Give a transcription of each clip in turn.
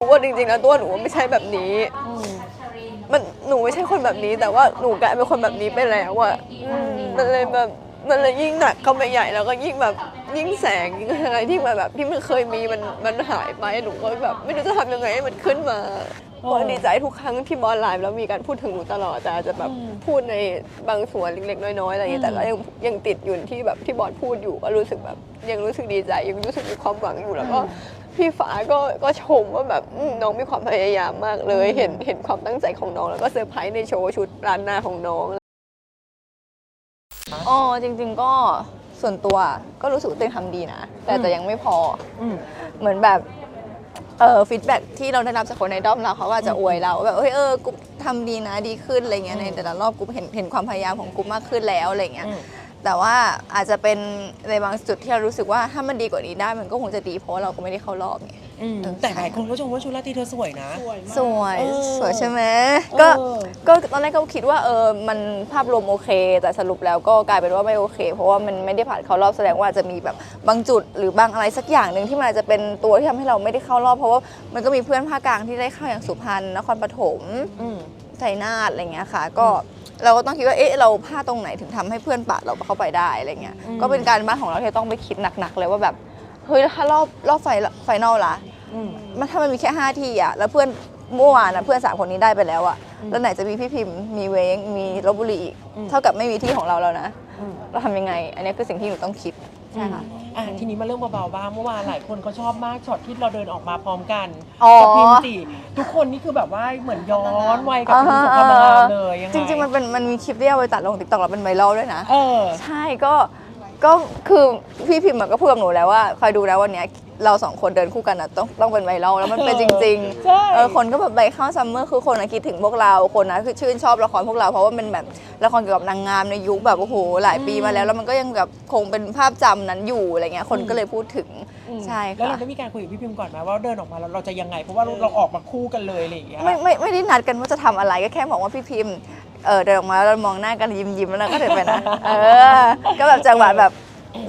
รู้ว่าจริงๆแล้วตัวหนูไม่ใช่แบบนี้ มันหนูไม่ใช่คนแบบนี้ แต่ว่าหนูกลายเป็นคนแบบนี้ไปแล้วอะอืมมันเลยแบบมันเลยยิ่งหนักเข้าไปใหญ่แล้วก็ยิ่งแบบยิ่งแสงยิ่งอะไรที่มันแบบที่มันเคยมีมันมันหายไปหนูก็แบบไม่รู้จะทำยังไงให้มันขึ้นมาโอ้ก็ดีใจทุกครั้งที่บอลไลฟ์แล้วมีการพูดถึงหนูตลอดแต่อาจจะแบบพูดในบางส่วนเล็กๆ น้อยๆอะไรอย่างเงี้ยแต่ก็ยังยังติดอยู่ที่แบบที่บอลพูดอยู่ก็รู้สึกแบบยังรู้สึกดีใจยังรู้สึกมีความหวังอยู่แล้วก็ พี่ฟ้าก็ก็ชมว่าแบบอืมน้องมีความพยายามมากเลย เห็นเห็นความตั้งใจของน้องแล้วก็เซอร์ไพรส์ในโชว์ชุดร้านหน้าของน้อง อ๋อจริง ๆก็ส่วนตัวก็รู้สึกว่าตัวเองทำดีนะ แต่แต่ยังไม่พออืมเหมือนแบบเออฟีดแบ็ที่เราได้รับจากคนในด้อมเราเขาก็อาจจะอวยเราแบบเฮ้ยเออกูทำดีนะดีขึ้นอะไรเงี้ยในแต่ละรอบกูเห็นเห็นความพยายามของกูมากขึ้นแล้วอะไรเงี้ย อืม แต่ว่าอาจจะเป็นในบางจุดที่เรารู้สึกว่าถ้ามันดีกว่านี้ได้มันก็คงจะดีเพราะว่าเราก็ไม่ได้เข้ารอบไงอืมเออแต่หลายคนก็ชมว่าชุดราตรีเธอสวยนะ สวยเออสวยใช่ไหมเออก็ก็ตอนแรกก็คิดว่าเออมันภาพรวมโอเค แต่สรุปแล้วก็กลายเป็นว่าไม่โอเค เพราะว่ามันไม่ได้ผ่านเข้ารอบแสดงว่าอาจจะมีแบบบางจุดหรือบางอะไรสักอย่างหนึ่งที่มันอาจจะเป็นตัวที่ทำให้เราไม่ได้เข้ารอบเพราะว่ามันก็มีเพื่อนภาคกลางที่ได้เข้าอย่างสุพรรณนครปฐม อืม ชัยนาทอะไรเงี้ยค่ะ ก็ เราก็ต้องคิดว่าเอ๊ะเราพลาดตรงไหนถึงทำให้เพื่อนปะเราเข้าไปได้อะไรเงี้ยอืมก็เป็นการบ้านของเราที่ต้องไปคิดหนักๆเลยว่าแบบเฮ้ยแล้วถ้ารอบรอบไฟไฟนอลล่ะอืมมันถ้ามันมีแค่5ที่อะแล้วเพื่อนเมื่อวานอะเพื่อนสามคนนี้ได้ไปแล้วอะอืมแล้วไหนจะมีพี่พิมพ์มีเว้งมีลบบุรีอีกอืมเท่ากับไม่มีที่ของเราแล้วนะอืมเราทำยังไง อันนี้คือสิ่งที่หนูต้องคิด ใช่ค่ะ อะทีนี้มาเรื่องเบาๆบ้างเมื่อวานหลายคนเขาชอบมากช็อตที่เราเดินออกมาพร้อมกันอ๋อ กับพิมพ์จีทุกคนนี่คือแบบว่าเหมือนย้อนวัยกับพิมพ์สงครามนางงามเลยยังไงจริงๆ มันเป็นมันมีคลิปที่เอาไปตัดลงติ๊กต็อกแล้วเป็นไวรัลด้วยนะ เออ ใช่ก็ก็คือพี่พิมพ์อะก็พูดกับหนูแล้วว่าคอยดูแล้ววันเนี้ย เราสองคนเดินคู่กันอะต้องต้องเป็นไวรัลแล้วมันเป็นจริงใช่ ๆเออคนก็แบบใบข้าวซัมเมอร์คือคนอะคิดถึงพวกเราคนนะคือชื่นชอบละครพวกเราเพราะว่ามันแบบละครเกี่ยวกับนางงามในยุคแบบโอ้โหหลายปีมาแล้ว แล้วมันก็ยังแบบคงเป็นภาพจำนั้นอยู่อะไรเงี้ยคนก็เลยพูดถึงอืมใช่แล้วค่ะ เราได้มีการคุยกับพี่พิมพ์ก่อนไหมว่าเดินออกมาแล้วเราจะยังไง เพราะว่าเราออกมาคู่กันเลยอะไรอย่างเงี้ย ไม่ไม่ไม่ได้นัดกันว่าจะทำอะไรก็แค่บอกว่าพี่พิมพ์เออเดินออกมาแล้วเรามองหน้ากันยิ้มยิ้มๆแล้วเราก็เดินไปนะ เออ ก็แบบจังหวะแบบ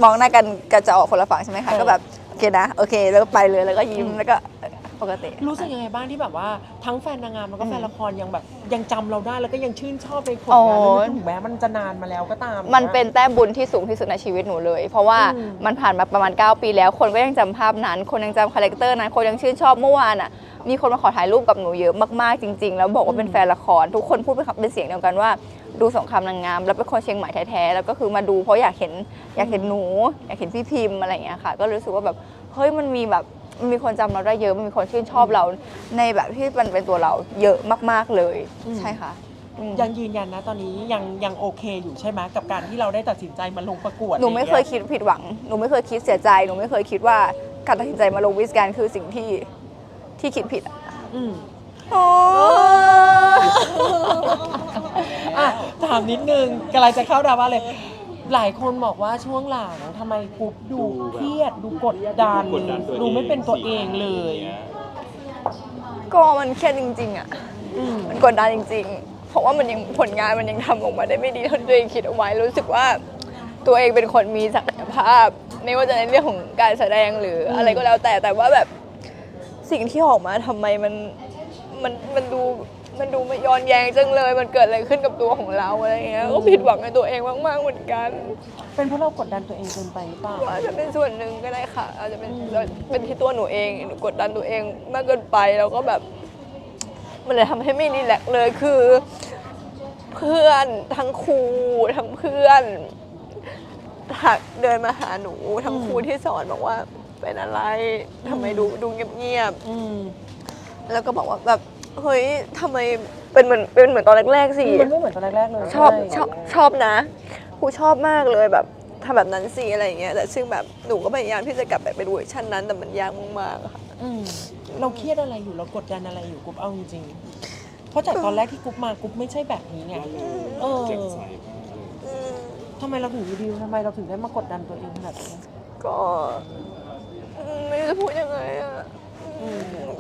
มองหน้ากันกันจะออกคนละฝั่งใช่ไหมคะเออก็แบบโอ เคนะ โอเค แล้วก็ไปเลย แล้วก็ยิ้มอืมแล้วก็ปกติ รู้สึกยังไงบ้างที่แบบว่าทั้งแฟนนางงามแล้วก็แฟนละครยังแบบยังจำเราได้แล้วก็ยังชื่นชอบในผลงานโอ้เรื่องนี้ถึงแม้มันจะนานมาแล้วก็ตามมันเป็นแต้มบุญที่สูงที่สุดในชีวิตหนูเลย เพราะว่าอืมมันผ่านมาประมาณ 9 ปีแล้ว คนก็ยังจำภาพนั้น คนยังจำคาแรคเตอร์นั้น คนยังชื่นชอบเมื่อวานอะ มีคนมาขอถ่ายรูปกับหนูเยอะมากๆจริง ๆ แล้วบอกว่าเป็นแฟนละคร ทุกคนพูดเป็นคำเป็นเสียงเดียวกันว่า ดูสงครามนางงาม แล้วเป็นคนเชียงใหม่แท้ๆแล้วก็คือมาดูเพราะอยากเห็นอยากเห็นหนู อยากเห็นพี่พิมพ์อะไรอย่างเงี้ยค่ะ ก็รู้สึกว่าแบบเฮ้ยมันมีแบบมันมีคนจำเราได้เยอะมันมีคนชื่นชอบเราในแบบที่มันเป็นตัวเราเยอะมากๆเลยใช่ค่ะอืม ยังยืนยันนะตอนนี้ยังยังโอเคอยู่ใช่ไหมกับการที่เราได้ตัดสินใจมาลงประกวดหนูไม่เคยอะรคิดผิดหวัง หนูไม่เคยคิดเสียใจ หนูไม่เคยคิดว่าการตัดสินใจมาลงวิสแกนคือสิ่งที่ที่คิดผิดอะอืม โอ้ อะถามนิดนึงกำลังจะเข้าดราม่าเลย หลายคนบอกว่าช่วงหลังทำไมกรุ๊ปดูเครียดดูกดดัน ดูไม่เป็นตัวเองเลย ก็มันเครียดจริง ๆอะอืม มันกดดันจริง ๆ เพราะว่ามันยังผลงานมันยังทำออกมาได้ไม่ดีเท่าที่ตัวเองคิดเอาไว้รู้สึกว่า ตัวเองเป็นคนมีศักยภาพ ไม่ว่าจะในเรื่องของการแสดงหรืออะไรก็แล้วแต่แต่ว่าแบบสิ่งที่ออกมาทำไมมันมันมันดู มันดูไม่ย้อนแย้งจังเลย มันเกิดอะไรขึ้นกับตัวของเราอะไรเงี้ย ก็ผิดหวังในตัวเองมากๆเหมือนกัน เป็นเพราะเรากดดันตัวเองเกินไปหรือเปล่าอาจจะเป็นส่วนหนึ่งก็ได้ค่ะ อาจจะเป็นเป็นที่ตัวหนูเองหนูกดดันตัวเองมากเกินไปแล้วก็แบบ มันเลยทำให้ไม่รีแลกซ์เลยคือ เพื่อนทั้งครูทั้งเพื่อนถักเดินมาหาหนูทั้งครูที่สอนบอกว่าเป็นอะไรทำไมดูดูเงียบอืมๆแล้วก็บอกว่าแบบ เฮ้ยทำไมเป็นเหมือนเป็นเหมือนตอนแรกๆสิ มันไม่เหมือนตอนแรกๆเลยชอบใชอบชอบนะครูชอบมากเลยแบบทำแบบนั้นสิอะไรอย่างเงี้ยแต่ซึ่งแบบหนูก็พยายามที่จะกลับไปเป็นเวอร์ชันนั้นแต่มันยากมากๆอะค่ะ อืมเราเครียดอะไรอยู่เรากดดันอะไรอยู่กรุ๊ปเอาจริงๆเพราะจากตอนแรกที่กรุ๊ปมากรุ๊ปไม่ใช่แบบนี้ไงเออเจ็บใสอืมทำไมเราถึงอยู่ดีทำไมเราถึงได้มากดดันตัวเองขนาดนี้ก็อืมไม่รู้จะพูดยังไงอะอืม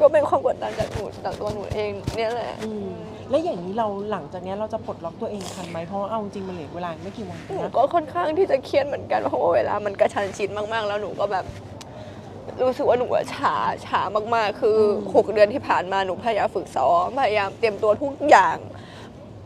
ก็เป็นความกดดันจากหนูจากตัวหนูเองเนี่ยแหละ อืมแล้วอย่างนี้เราหลังจากเนี้ยเราจะปลดล็อกตัวเองทันไหมเพราะว่าเอาจริงๆมันเหลือเวลาไม่กี่วันหนูนะก็ค่อนข้างที่จะเครียดเหมือนกันเพราะว่าเวลามันกระชันชิดมากๆ แล้วหนูก็แบบ รู้สึกว่าหนูอะช้าช้ามากๆ คืออม6เดือนที่ผ่านมาหนูพยายามฝึกซ้อมพยายามเตรียมตัวทุกอย่าง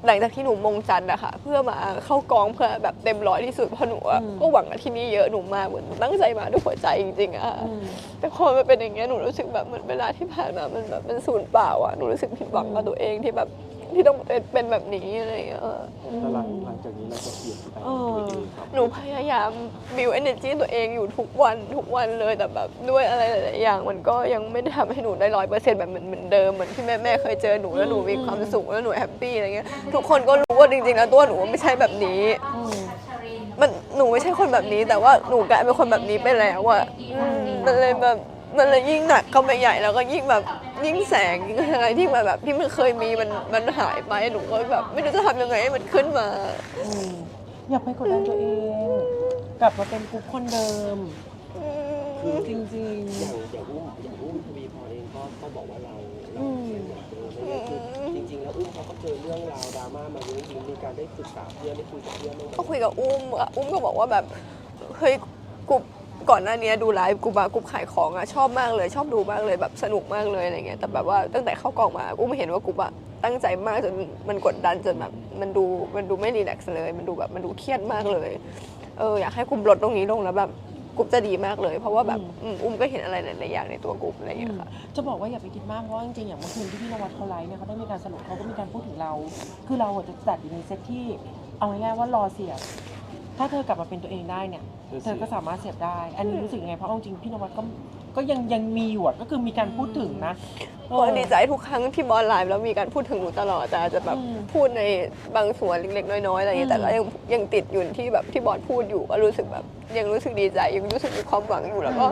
หลังจากที่หนูมงจันทร์อะค่ะเพื่อมาเข้ากองเพื่อแบบเต็มร้อยที่สุดเพราะหนูอะอืมก็หวังกับที่นี่เยอะหนูมากเหมือนตั้งใจมาด้วยหัวใจจริงๆอะค่ะอืมแต่พอมันเป็นอย่างเงี้ยหนูรู้สึกแบบเหมือนเวลาที่ผ่านมามันแบบเป็นศูนย์เปล่าอะหนูรู้สึกผิดหวังกับตัวเองที่แบบ ที่ต้องเป็นเป็นแบบนี้อะไรอย่างเงี้ยเออแต่หลังหลังจากนี้เราจะเปลี่ยนแปลงเออตัวเองครับหนูพยายามบิวเอเนจีตัวเองอยู่ทุกวันทุกวันเลยแต่แบบด้วยอะไรหลายๆอย่าง มันก็ยังไม่ได้ทำให้หนูได้ร้อยเปอร์เซ็นต์แบบเหมือนเหมือนเดิมเหมือนที่แม่แม่ๆเคยเจอหนูแล้วหนูมีความสุขแล้วหนูแฮปปี้อะไรเงี้ยทุกคนก็รู้ว่าจริงๆแล้วตัวหนูไม่ใช่แบบนี้อืมมันหนูไม่ใช่คนแบบนี้ แต่ว่าหนูกลายเป็นคนแบบนี้ไปแล้วอะอืมมันเลยแบบ มันเลยยิ่งหนักเข้าไปใหญ่แล้วก็ยิ่งแบบยิ่งแสงยิ่งอะไรที่มันแบบที่มันเคยมีมันมันหายไปหนูก็แบบ ไม่รู้จะทำยังไงให้มันขึ้นมาอืมอย่าไปกดดันตัวเอง กลับมาเป็นกุ๊กคนเดิม จริงอย่างอย่างอุ้มอย่างอุ้มทวีพรเองก็ก็บอกว่าเราเราอืมเป็นเหมือนเดิมอะไรเงี้ยคือจริงๆแล้วอุ้มเขาก็เจอเรื่องราวดราม่ามาเยอะจริงๆมีการได้ปรึกษาเพื่อนได้คุยกับเพื่อนบ้างไหม ก็คุยกับอุ้มอะอุ้มก็บอกว่าแบบเฮ้ยกู ก่อนหน้านี้ดูไลฟ์กูบากูขายของอะชอบมากเลยชอบดูมากเลยแบบสนุกมากเลยอะไรเงี้ยแต่แบบว่าตั้งแต่เข้ากองมาอุ้มเห็นว่ากูอะตั้งใจมากจนมันกดดันจนแบบมันดูมันดูไม่รีแลกซ์เลย มันดูแบบมันดูเครียดมากเลยเอออยากให้กูลดตรงนี้ลงแล้วแบบกูจะดีมากเลย เพราะว่าแบบอืมอุ้มก็เห็นอะไรหลายๆอย่างในตัวกูอะไรเงี้ยค่ะจะบอกว่าอย่าไปคิดมากเพราะว่าจริงๆอย่างเมื่อคืนที่พี่นวัดเขาไลฟ์เนี่ยเขาได้มีการสรุปเขาก็มีการพูดถึงเรา คือเราอะจะจัดอยู่ในเซตที่เอาง่ายๆว่ารอเสียบถ้าเธอกลับมาเป็นตัวเองได้เนี่ย เธอก็สามารถเสียบได้ อันนี้รู้สึกยังไงเพราะเอาจริงพี่นวัดก็ก็ยังยังมีอยู่อะก็คือมีการพูดถึงนะก็ดีใจทุกครั้งที่บอลไลฟ์แล้วมีการพูดถึงหนูตลอดแต่อาจจะแบบอืมพูดในบางส่วนเล็กๆน้อยๆอะไรอย่างเงี้ยอืมแต่ก็ยังยังติดอยู่ที่แบบที่บอลพูดอยู่ก็รู้สึกแบบยังรู้สึกดีใจยังรู้สึกมีความหวังอยู่แล้วก็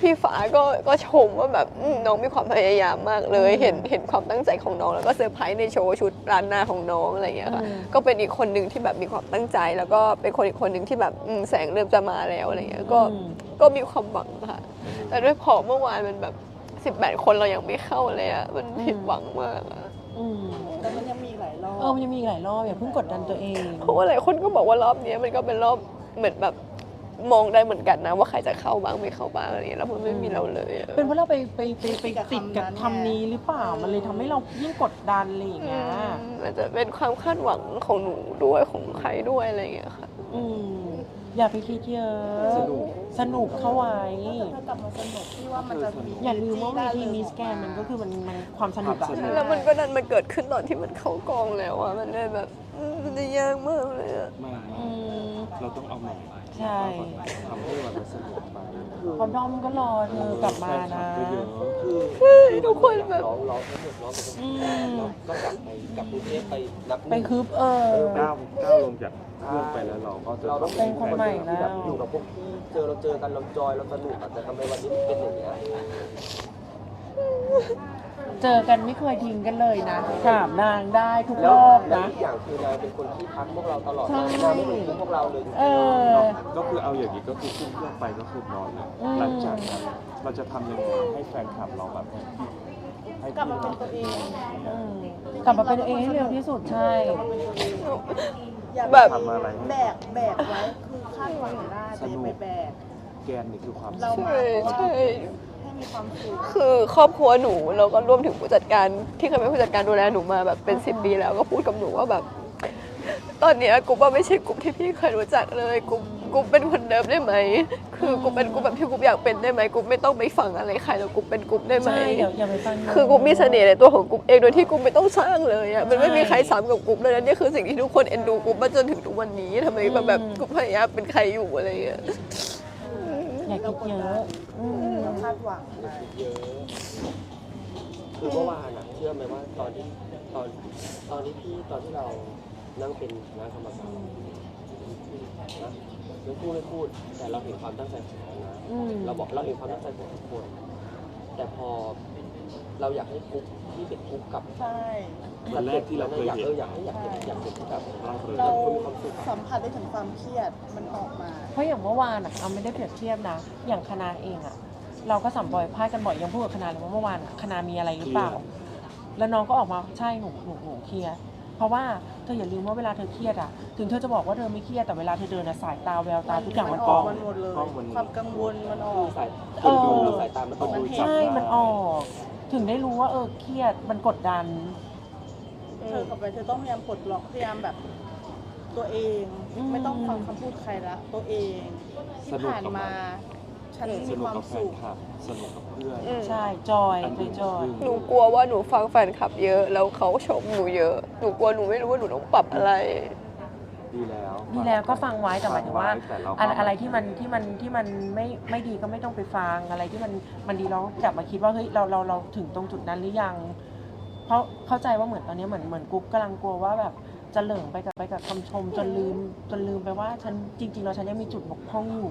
พี่ฟ้าก็ก็ชมว่าแบบอืมน้องมีความพยายามมากเลย เห็นเห็นความตั้งใจของน้อง แล้วก็เซอร์ไพรส์ในโชว์ชุดร้านหน้าของน้องอะไรอย่างเงี้ยค่ะอืมก็เป็นอีกคนหนึ่งที่แบบมีความตั้งใจ แล้วก็เป็นคนอีกคนหนึ่งที่แบบอืมแสงเริ่มจะมาแล้วอะไรอย่างเงี้ยก็อืมก็มีความหวังค่ะ แต่ด้วยพอเมื่อวานมันแบบ18คนเรายังไม่เข้าเลยอะมันผิดหวังมากอะอืมแต่มันยังมีอีกหลายรอบเออมันยังมีอีกหลายรอบอย่าเพิ่งกดดันตัวเองเพราะว่าหลายคนก็บอกว่ารอบเนี้ยมันก็เป็นรอบเหมือนแบบ มองได้เหมือนกันนะ ว่าใครจะเข้าบ้างไม่เข้าบ้างอะไรอย่างเงี้ยแล้วมันไม่มีเราเลยอะเป็นเพราะเราไปไปไปไปติดกับคำนี้หรือเปล่า มันเลยทำให้เรายิ่งกดดันอะไรอย่างเงี้ยมันจะเป็นความคาดหวังของหนูด้วยของใครด้วยอะไรอย่างเงี้ยค่ะ อืมอย่าไปคิดเยอะสนุก สนุกเข้าไว้ถ้ากลับมาสนุกที่ว่ามันจะมีอย่าลืมว่าเวทีมิสแกนมันก็คือมันมันความสนุกอะ ความสนุกแล้วมันก็ดันมาเกิดขึ้นตอนที่มันเข้ากองแล้วอะมันเลยแบบอืมมันจะยากมากเลยอะไมา อืม เราต้องเอาใหม่ใช่ ทำให้มันสนุกไปพอดอมก็รอเธอกลับมานะ แฟคลับก็เยอะคือทุกคนแบบ ร้องร้องทั้งหมดร้องเป็นอืมเราก็กลับไปกลับกรุงเทพไปนับหไปนึ่ง คืบเออ ก้าวก้าวลงจากเครื่องไปแล้วเราก็จะเราต้องเป็นคนใหม่แล้วที่แบบอยู่กับพวกพี่เจอเราเจอกันเราจอยเราสนุกอะแต่ทำไมวันนี้มันเป็นอย่างเงี้ย เจอกันไม่เคยทิ้งกันเลยนะถามนางได้ทุกแล้รวอบแล้วนะ อีกอย่างคือนางเป็นคนที่ทักพวกเราตลอดใช่ นางไม่เคยทิ้งพวกเราเลยจริงๆเออ ก็คือเอาอย่างนี้ก็คือขึ้นเครื่องไปก็คือนอนเลยอืม หลังจากนั้นเราจะทำยังไงให้แฟนคลับเราแบบให้กลับพี่มาเป็นตัวเอง อืมกลับมาเป็นตัวเองให้เร็วที่สุดใช่ อย่าแบบทำอะไรให้แบกแบกไว้คือคาดหวังได้แต่อย่าไปแบก แกนนี่คือความเราสุขใช่ใช่ ให้มีความสุขคือครอบครัวหนูแล้วก็รวมถึงผู้จัดการ ที่เคยเป็นผู้จัดการดูแลหนูมาแบบเป็นสิบปีแล้วก็พูดกับหนูว่าแบบ ตอนเนี้ยกูว่าไม่ใช่กลุ่มที่พี่เคยรู้จักเลยกูกูเป็นคนเดิมได้ไหม คือกูเป็นกูแบบที่กูอยากเป็นได้ไหมกูไม่ต้องไปฟังอะไรใครแล้วกูเป็นกูได้ไหม ใช่เดี๋ยวอย่าไปฟังคือกูมีเสน่ห์ในตัวของกูเองโดยที่กูไม่ต้องสร้างเลยอะมันไม่มีใครซ้ำกับกูเลยนะนี่คือสิ่งที่ทุกคนเอ็นดูกูมาจนถึงทุกวันนี้ทำไมแบบแบบกูพยายามเป็นใครอยู่อะไรอย่างเงี้ย อย่าคิดเยอะอืมเราคาดหวังไปเยอะ คือเมื่อวานอะเชื่อไหมว่าตอนที่ตอนตอนที่พี่ตอนที่เรานั่งเป็นคณะกรรมการนะไม่พูดไม่พูด แต่เราเห็นความตั้งใจของเรานะอืมเราบอกเราเห็นความตั้งใจของทุกคน แต่พอเราอยากให้กุ๊ก ที่เป็นกุ๊กกับใช่ วันแรกที่เราเคยอยากเห็นเอออยากให้อยากเห็นอยากเห็นที่แบบเราเลยเราคนมีความสุขสัมผัสได้ถึงความเครียดมันออกมา เพราะอย่างเมื่อวานอะเอาไม่ได้เปรียบเทียบนะ อย่างคณะเองอะเราก็สัมบอยพลาดกันบ่อยยังพูดกับคณะเลยว่าเมื่อวานอะคณะมีอะไรหรือเปล่า แล้วน้องก็ออกมาใช่หนูหนูหนูเคลียร์ เพราะว่าเธออย่าลืมว่าเวลาเธอเครียดอะ ถึงเธอจะบอกว่าเธอไม่เครียดแต่เวลาเธอเดินอะสายตาแววตาทุกอย่างมันออก มันหมดเลยกล้องมันความกังวลมันออกสายเออ ดูสายตามันต้องมันดูเห็นจับใช่มันออก ถึงได้รู้ว่าเออเครียดมันกดดัน เธอกลับไปเธอต้องพยายามปลดล็อกพยายามแบบ ตัวเอง อืม ไม่ต้องฟังคำพูดใครละ ตัวเองสที่นุกผ่านกับมา ฉันสมีนุกความกับแฟสุนข คลับสนุกกับเพื่อน อืมใช่ จอยอันเคนี้ยจอย หนูกลัวว่าหนูฟังแฟนคลับเยอะ แล้วเขาชมหนูเยอะ หนูกลัวหนูไม่รู้ว่าหนูต้องปรับอะไร ดีแล้วดีแล้วก็ฟังไว้แต่หมายถึงว่า ฟัไแต่เก็อะไรอะไรที่มันที่มันที่มันไม่ไม่ดีก็ไม่ต้องไปฟังอะไรที่มันมันดีเรากลับมาคิดว่าเฮ้ยเราเราเราถึงตรงจุดนั้นหรือยัง เพราะเข้าใจว่าเหมือนตอนนี้เหมือนเหมือนกุ๊บกำลังกลัวว่าแบบจะเหลิงไปกับไปกับคำชมจนลืมจนลืมไปว่าฉันจริงๆเราฉันยังมีจุดบกพร่องอยู่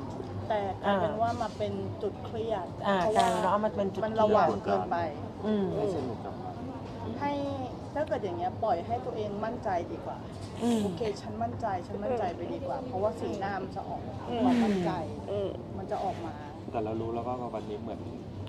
แต่กลายเป็นว่ามาเป็นจุดเครียดอ่าเพราะกลายว่าเป็นว่าเอามาเป็นจุดมันเครีระยวัดงเกินไป อืมให้สนุกกับให้ถ้าเกิดอย่างเงี้ยปล่อยให้ตัวเองมั่นใจดีกว่า อืม โอเคฉันมั่นใจฉันมั่นใจไปดีกว่า เพราะว่าสีหน้ามันจะออกอืมความมั่นใจ อืม มันจะออกมา แต่เรารู้แล้วว่าวันนี้เหมือน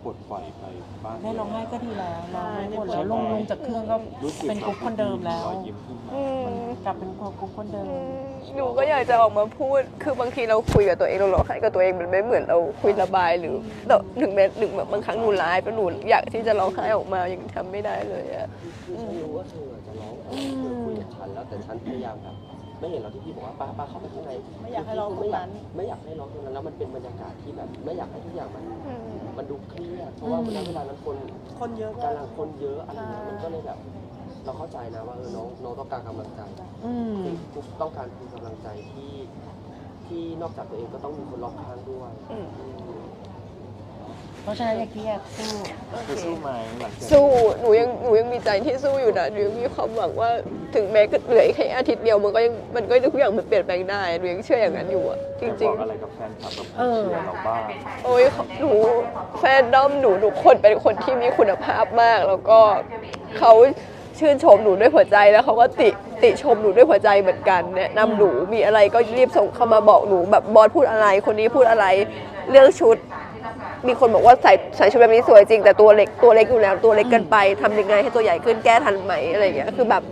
ปลดปล่อยไปบ้างได้ร้องไห้ก็ดีแล้วร้องไห้หมดใช่แล้วลงลงจากเครื่องก็รู้สึกเป็นกุ๊บคนเดิมแล้วรอยยิ้มขึ้นมาอืมมันกลับเป็นกุ๊บคนเดิมอืมหนูก็อยากจะออกมาพูด คือบางทีเราคุยกับตัวเองเราร้องไห้กับตัวเองมันไม่เหมือนเราคุยระบายหรือแต่ถึงแม้หนึ่งแบบบางครั้งหนูไลฟ์แล้วหนูอยากที่จะร้องไห้ออกมายังทำไม่ได้เลยอะคือฉันรู้ว่าเธอจะร้องเธอคุยกับฉันแล้วแต่ฉันพยายามแบบ ไม่เห็นเราที่พี่บอกว่าป้าป้าเข้าไปข้างในไม่อยากให้ร้องตรงนั้น ไม่อยากให้ร้องตรงนั้นแล้วมันเป็นบรรยากาศที่แบบไม่อยากให้ทุกอย่างมันอืมมันดูเครียดเพราะว่าเวลาเวลานั้นคนคนเยอะก็กำลังคนเยอะอะไรเงี้ยมันก็เลยแบบเราเข้าใจนะว่าเออน้องน้องต้องการกำลังใจอืมสิ่งที่กุ๊กต้องการคือกำลังใจที่ที่นอกจากตัวเองก็ต้องมีคนรอบข้างด้วยอืม เพราะฉะนั้นอย่าเครียดสู้จะสู้ไหมหลังจากสู้หนูยังหนูยังมีใจที่สู้อยู่นะหนูยังมีความหวังว่าถึงแม้เหลืออีกแค่อาทิตย์เดียวมันก็ยังมันก็ทุกอย่างมันเปลี่ยนแปลงได้หนูยังเชื่ออย่างนั้นอยู่อะจจะบริงอกอะไรกับแฟนคลับกับคนเชียร์เราบ้างๆ โอ้ยหนูแฟนด้อมหนูทุกคนเป็นคนที่มีคุณภาพมาก แล้วก็เขาชื่นชมหนูด้วยหัวใจแล้วเขาก็ติติชมหนูด้วยหัวใจเหมือนกันแนะนำหนูมีอะไรก็รีบส่งเข้ามาบอกหนูแบบบอสพูดอะไรคนนี้พูดอะไร เรื่องชุด มีคนบอกว่าใส่ใส่ชุดแบบนี้สวยจริงแต่ตัวเล็กตัวเล็กอยู่แล้วตัวเล็กเกินไปทำยังไงให้ตัวใหญ่ขึ้นแก้ทันไหมอะไรอย่างเงี้ยคือแบบ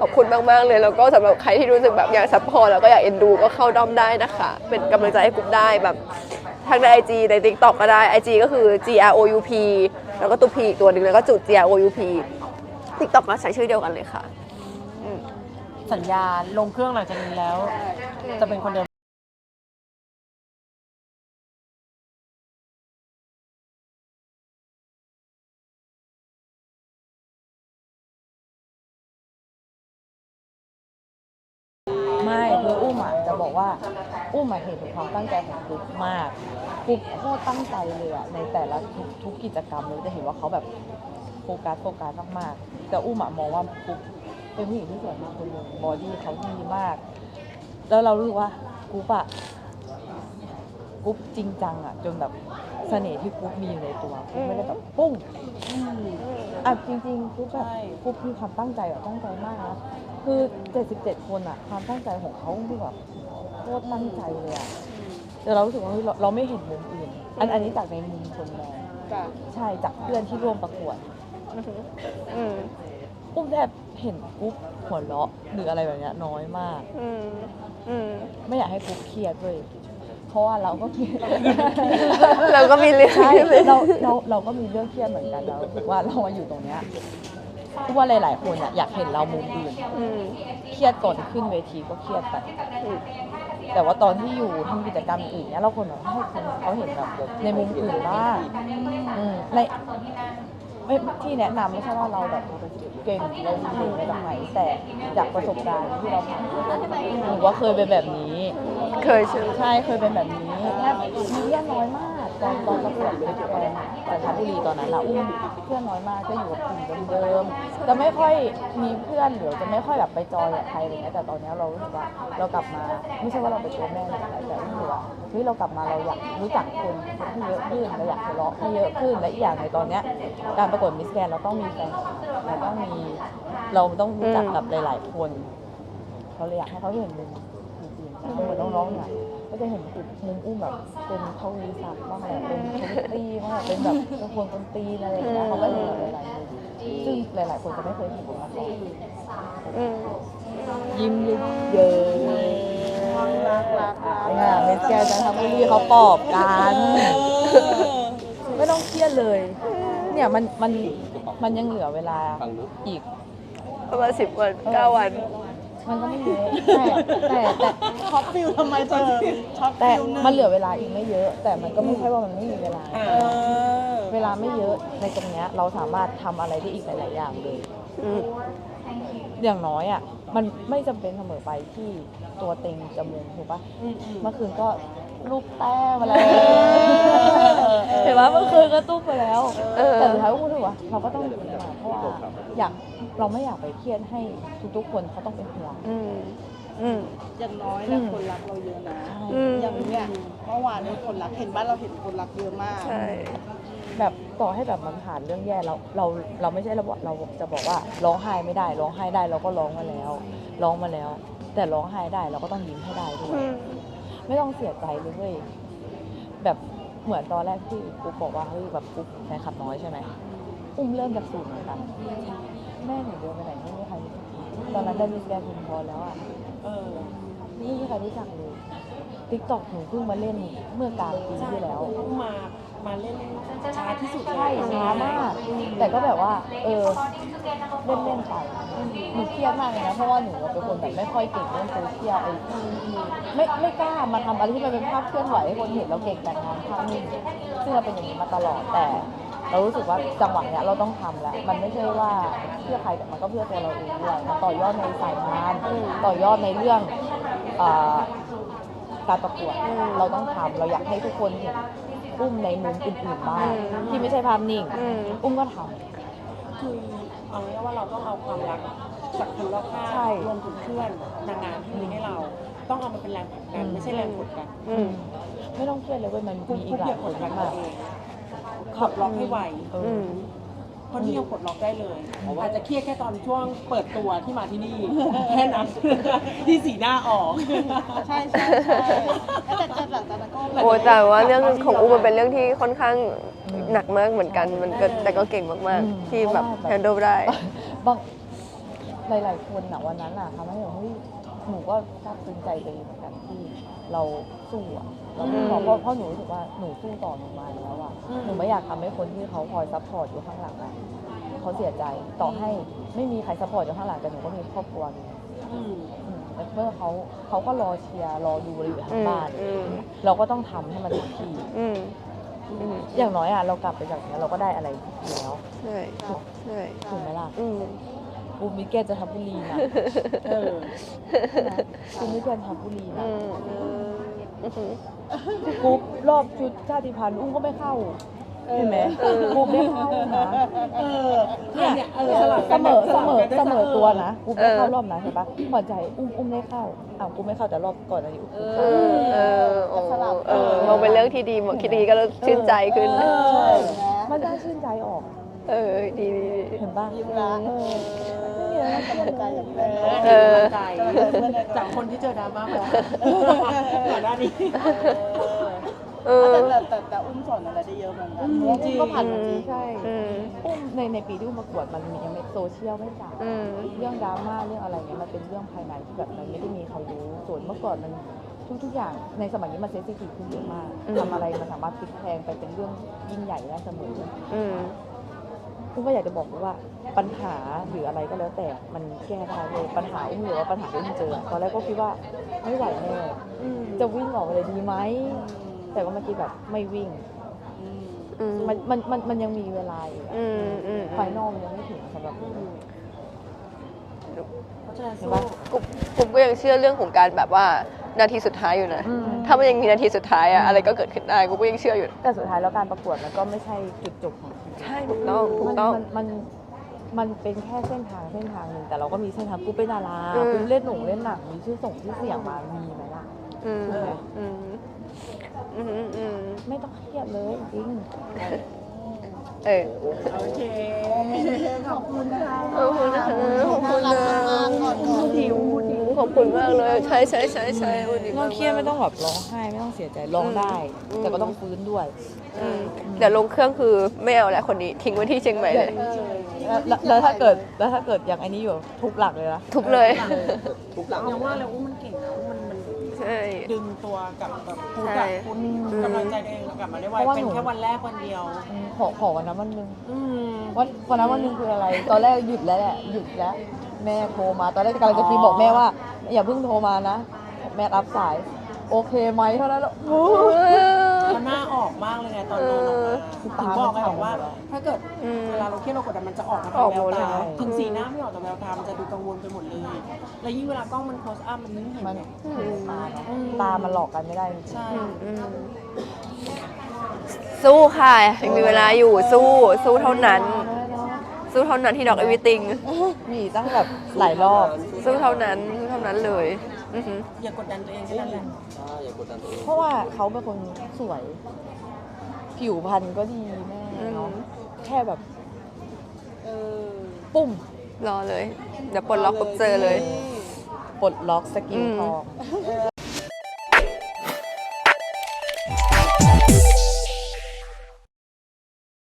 ขอบคุณมากๆเลยแล้วก็สำหรับใครที่รู้สึกแบบอยากซัพพอร์ตแล้วก็อยากเอ็นดูก็เข้าด้อมได้นะคะ เป็นกำลังใจให้กลุ่มได้แบบทางในไอจีใน t ิ k t o k ก็ได้ IG ก็คือ G R O U P แล้วก็ตัว P อีกตัวหนึ่งแล้วก็จุด G R O U P TikTok ก็ใช้ชื่อเดียวกันเลยค่ะ สัญญาลงเครื่องหลังจากนี้แล้ว จะเป็นคนเดิม ว่าอุ้มอะเห็นถึงความตั้งใจของกรุ๊ปมากกรุ๊ปโคตรตั้งใจเลยอะในแต่ละทุกทุกกิจกรรมเลยจะเห็นว่าเขาแบบโฟกัสโฟกัสมากๆแต่อุ้มอะมองว่ากรุ๊ปเป็นผู้หญิงที่สวยมากคนหนึ่งบอดี้เขาดีมาก แล้วเรารู้สึกว่ากรุ๊ปอะกรุ๊ปจริงจังอะจนแบบเสน่ห์ที่กรุ๊ปมีอยู่ในตัวกรุ๊ปไม่ได้แบบปุ้งอะจริงๆกรุ๊ปแบบใช่กรุ๊ปมีความตั้งใจแบบตั้งใจมากนะคือ 77 คนอะความตั้งใจของเขาคือแบบโค ตรตั้งใจเลยอะแต่เรารู้สึกว่าเฮ้ยเราเราไม่เห็นมุมอื่น อันอันนี้จากในมุมคนมองจ้ะใช่จากเพื่อนที่ร่วมประกวดอืมอุ้มแทบเห็นกรุ๊ปหัวเราะหรืออะไรแบบเนี้ยน้อยมาก อืมอืมไม่อยากให้กรุ๊ปเครียดเลยเพราะว่าเราก็เครียด เราก็มีเรื่องใช่เราเราเราก็มีเรื่องเครียดเหมือนกันเรารู้สึกว่าเรามาอยู่ตรงเนี้ยเพราะว่าหลาย ๆ คนอะอยากเห็นเรามุมอื่นอืมเครียดก่อนขึ้นเวทีก็เครียดไป แต่ว่าตอนที่อยู่ทำกิจกรรมอื่นเนี่ยเราคนแบบให้คนเขาเห็นแบบในมุมอื่นบ้างอืมในไม่ที่แนะนำไม่ใช่ว่าเราแบบเก่งเราดีในแบบไหนแต่จากประสบการณ์ที่เราผ่านหรือว่าเคยเป็นแบบนี้ เคยใช่ไหมใช่เคยเป็นแบบนี้แค่มีเพื่อนน้อยมาก ตอนตอนประกวดเป็นแฟนแต่ทัพบุรีตอนนั้นอะอุ้มเพื่อนน้อยมากก็อยู่กับกลุ่มเดิมๆจะไม่ค่อยมีเพื่อนหรือจะไม่ค่อยแบบไปจอยกับใครอะไรเงี้ยแต่ตอนเนี้ยเรารู้สึกว่าเรากลับมา ไม่ใช่ว่าเราเป็นตัวแม่หรืออะไรแต่รู้สึกว่าเฮ้ยเรากลับมาเราอยากรู้จักคนที่เยอะขึ้นเราอยากทะเลาะให้เยอะขึ้นและอีกอย่างในตอนเนี้ยการประกวดมิสแกนเราต้องมีแฟนเราต้องมีเราต้องรู้จักกับหลาย ๆ คนเราเลยอยากให้เขาเห็นมุมอื่นๆเหมือนน้องๆเนี่ย ก็จะเห็นจุดมุมอุ้มแบบเป็นทวีศักดิ์บ้างแหละเป็นทวิตตี้บ้างแหละเป็นแบบละครดนตรีอะไรอย่างเงี้ยเขาก็เห็นหลายๆมุมซึ่งหลาย ๆ คนจะไม่เคยเห็นมาก่อนอืมยิ้มเยอะๆรักรักรักเนี่ยเมสแกนจันทบุรีเขาปลอบกัน ไม่ต้องเครียดเลย เนี่ยมันมันมันยังเหลือเวลาอีกประมาณสิบวันเก้าวัน มันก็ไม่เยอะแต่แต่แต่ช็อตฟิลทำไมเธอช็อตแต่ฟิลหนึ่งมันเหลือเวลาอีกไม่เยอะ แต่มันก็ไม่ใช่ว่ามันไม่มีเวลาอ่าเออเวลาไม่เยอะในตรงเนี้ยเราสามารถทำอะไรได้อีกหลาย ๆ อย่างเลย อืมอย่างน้อยอะมันไม่จำเป็นเสมอไปที่ตัวเต็งจะมุงถูกปะอืมอืม เมื่อคืนก็ลูกแต้มอะไร เห็นไหมเมื่อคืนก็ตุ้มไปแล้ว เออ แต่สุดท้ายก็พูดถึงว่าเราก็ต้องอยู่ดีเพราะว่าอยากเราไม่อยากไปเครียดให้ทุกๆคนเขาต้องเป็นห่วง อืมอืม อย่างน้อยนะคนรักเราเยอะนะ อืม อย่างเนี้ยเมื่อวานนี้คนรักเห็นบ้านเราเห็นคนรักเยอะมากใช่ แบบต่อให้แบบมันผ่านเรื่องแย่เราเราเราไม่ใช่เราบอกเราจะบอกว่าร้องไห้ไม่ได้ ร้องไห้ได้เราก็ร้องมาแล้ว ร้องมาแล้ว แต่ร้องไห้ได้เราก็ต้องยิ้มให้ได้ด้วย อืม ไม่ต้องเสียใจเลยเว้ยแบบ เหมือนตอนแรกที่กูบอกว่าเฮ้ยแบบกูแฟนคลับน้อยใช่ไหมอุ้มเริ่มจากศูนย์เหมือนกันแม่หนูเดินไปไหนไม่มีใครรู้จักตอนนั้นได้มีแกนคุณพอแล้วอะเออไม่มีใครรู้จักเลยติ๊กต็อกหนูเพิ่งมาเล่นเมื่อกลางปีที่แล้วมา มาเล่นช้าที่สุดเลใช่ช้ามาก แต่ก็แบบว่า เออ เล่นเล่นๆไปหนูเครียดมากเลยนะ เพราะว่าหนูเป็นคนแบบไม่ค่อยเก่งเรื่องโซเชียลไอ้ไม่ไม่กล้ามาทำอะไรที่มันเป็นภาพเคลื่อนไหวให้คนเห็นเราเก่งแต่งงานภาพนิ่งซึ่งเราเป็นอย่างนี้มาตลอดแต่ เรารู้สึกว่าจังหวะเนี้ยเราต้องทำแล้ว มันไม่ใช่ว่าเพื่อใครแต่มันก็เพื่อตัวเราเองด้วยมันต่อยอดในสายงานต่อยอดในเรื่องเอ่อ การประกวดเราต้องทำเราอยากให้ทุกคนเห็น อุ้มในมุมอื่นๆบ้างที่ไม่ใช่ภาพนิ่งอืมอุ้มก็ทำคือเอาง่ายๆว่าเราต้องเอาความรักจากคนรอบข้างใช่รวมถึงเพื่อนนางงามที่มีให้เรา ต้องเอามาเป็นแรงผลักดันไม่ใช่แรงกดดันอืมไม่ต้องเครียดเลยเว้ยมันกุ๊มีกอีกุ๊กกหอลายย่าคกนดดันมาตัวกเองขับล็อกให้ไว เออือมเพราะนี่ยังปลดล็อกได้เลย อาจจะเครียดแค่ตอนช่วงเปิดตัวที่มาที่นี่ แค่นั้นที่สีหน้าออกใช่ใช่ใช่แต่แต่หลังจากนั้นก็โอ้แต่ว่าเรื่องของอูมันเป็นเรื่องที่ค่อนข้างหนักมากเหมือนกันมันก็แต่ก็เก่งมากอืมๆที่แบบเพราะว่าแบบแฮนด์ลได้บางหลายๆคนอะวันนั้นอะทำให้แบบเฮ้ยหนูก็ซาบซึ้งใจตัวเองเหมือนกันที่เราสู้อะ เราไม่บอกเพราะเพราะหนูรู้สึกว่าหนูสู้ต่อหนูมาแล้วอะอืมหนูไม่อยากทำให้คนที่เขาคอยซัพพอร์ตอยู่ข้างหลังอะเขาเสียใจต่อให้ไม่มีใครซัพพอร์ตอยู่ข้างหลังแต่หนูก็มีครอบครัวหนูอืมอืมแล้วเมื่อเขาเขาก็รอเชียร์รอดูเราอยู่ทาอืงมบ้าน อืม เราก็ต้องทำให้มันเต็มที่อืมอืมอย่างน้อยอะเรากลับไปจากเนี้ยเราก็ได้อะไรอยู่แล้วใช่ใช่ถูกไหมล่ะอืม กูมิแกนจะทบุรีนะเออกูมิแกนทบุรีนะอืม อืมกูรอบชุดชาติพันธุ์อุ้มก็ไม่เข้าเห็นไหมกูไม่เข้านะเออเนี่ยเออสลับเสกันมอสเสลับมอกันได้เสมอสักตัวนะกูไม่เข้ารอบนะเห็นปะหัวใจอุ้มอุ้มได้เข้าอ้าวกูไม่เข้าแต่รอบก่อนนะอยู่เออเออโอ้เออมองเป็นเรื่องที่ดีหมดคิดอย่างนี้ก็ชื่นใจขึ้นเอใช่อไหมมันได้ชื่นใจออก เออดีดีดีเห็นปะยิ้มละ เออไม่มีอะไรกำลังใจอย่างแรเอกอเออใจจากคนที่เจอดราม่ามาก่อนหน้านี้เออแต่แต่แต่แต่อุ้มสอนอะไรได้เยอะเหมือนกันเพราะว่าอุ้มก็ผ่านมาจริง ใช่อืมอุ้มในในปีที่อุ้มประกวดมันยังไม่โซเชียลไม่จ๋าอืม เรื่องดราม่าเรื่องอะไรเนี่ยมันเป็นเรื่องภายในที่แบบมันไม่ได้มีใครรู้ส่วนเมื่อก่อนมันทุกทุกๆอย่างในสมัยนี้มันเซนซิทีฟขึ้นเยอะมากอืม ทำอะไรมันสามารถพลิกแพลงไปเป็นเรื่องยิ่งใหญ่ได้เสมอ อืม อุ้มก็อยากจะบอกเลยว่าปัญหาหรืออะไรก็แล้วแต่มันแก้ได้เลยปัญหาอุ้มหรือว่าปัญหาที่อุ้มเจอตอนแรกก็คิดว่าไม่ไหวแน่จะวิ่งออกไปเลยดีไหมแต่ว่าเมื่อกี้แบบไม่วิ่งอืมมันมันมันมันยังมีเวลาอยู่อืมอืมไฟนอลมันยังไม่ถึงสำหรับอุ้มเพราะฉะนั้นเห็สู้นปะกุ๊บกุ๊บก็ยังเชื่อเรื่องของการแบบว่า นาทีสุดท้ายอยู่นะ อืม ถ้ามันยังมีนาทีสุดท้ายอะอะไรก็เกิดขึ้นได้กุ๊บก็ยังเชื่ออยู่แต่สุดท้ายแล้วการประกวดมันก็ไม่ใช่จุดจบของชีวิตใช่ถูกต้องถูมักนต้องมันมันมันเป็นแค่เส้นทางเส้นทางหนึ่งแต่เราก็มีเส้นทางกูเป็นดาราอืม กูเล่นหนูเล่นหนังมีชื่อส่งชื่อเสียงมามีไหมล่ะ อืมใช่ไหมอืมอืมอืมไม่ต้องเครียดเลยจริง เออโอเค ขอบคุณนะคะขอบคุณนะคะขอบคุณนะก่อนก่อนหิว ขอบคุณมากเลย ใช่ใช่ใช่ใช่วันนี้ไม่ต้องเครียดไม่ต้องแบบร้องไห้ไม่ต้องเสียใจร้องได้ แต่ก็ต้องฟื้นด้วยอืมเดี๋ยวลงเครื่องคือไม่เอาแล้วคนนี้ทิ้งไว้ที่เชียงใหม่เลยเออแล้วแล้วถ้าเกิดแล้วถ้าเกิดอย่างไอ้นี้อยู่ทุบหลักเลยนะทุบเลย ทุกหลังยังว่าแล้วอุ้มมันเก่งนะอุ้มมันมันใช่ ดึงตัวกลับแบบพูดใช่อะพูดกำลังใจตัวเองกลับมาได้ไวเพราะว่าเป็นหนูแค่วันแรกวันเดียว อืมขอขอวันนั้นวันหนึงอืมวันวันนั้นวันหนึงคืออะไร ตอนแรกหยุดแล้วแหละหยุดแล้ว แม่โทรมา ตอนแรกกำลังจะพิมพ์บอกแม่ว่า อย่าเพิ่งโทรมานะ แม่รับสาย โอเคไหมเท่านั้นแล้วโอ้ยมันหน้าออกมากเลยไงตอนโดนออกมาถึงบอกไงบอกว่า ถ้าเกิดอืมเวลาเราเครียดเรากดดันมันจะออกมาอทาองกแวหมวดเลยตาถึงสีหน้าไม่ออกแต่แววตามันจะดูกังวลไปหมดเลย แล้วยิ่งเวลากล้องมันโคสอัพมันยิ่งเห็นมันไงตาเนอะอืมตา มันหลอกกันไม่ได้จริงๆใช่อืมสู้ค่ะยังมีเวลาอยู่สู้สู้เท่านั้น สู้เท่านั้นที่ดอกเอวิติง มีตั้งแบบหลายรอบ สู้เท่านั้นสู้เท่านั้นเลยอือหืออย่ากดดันตัวเองแค่นั้นแหละใช่อย่ากดดันตัวเองเพราะว่าเขาเป็นคนสวย ผิวพรรณก็ดีแม่เนาะอืมแค่แบบปุ้มรอเลย เดี๋ยวปลดล็อกปุ๊บเจอเลย ปลดล็อกสกิลอืมทอง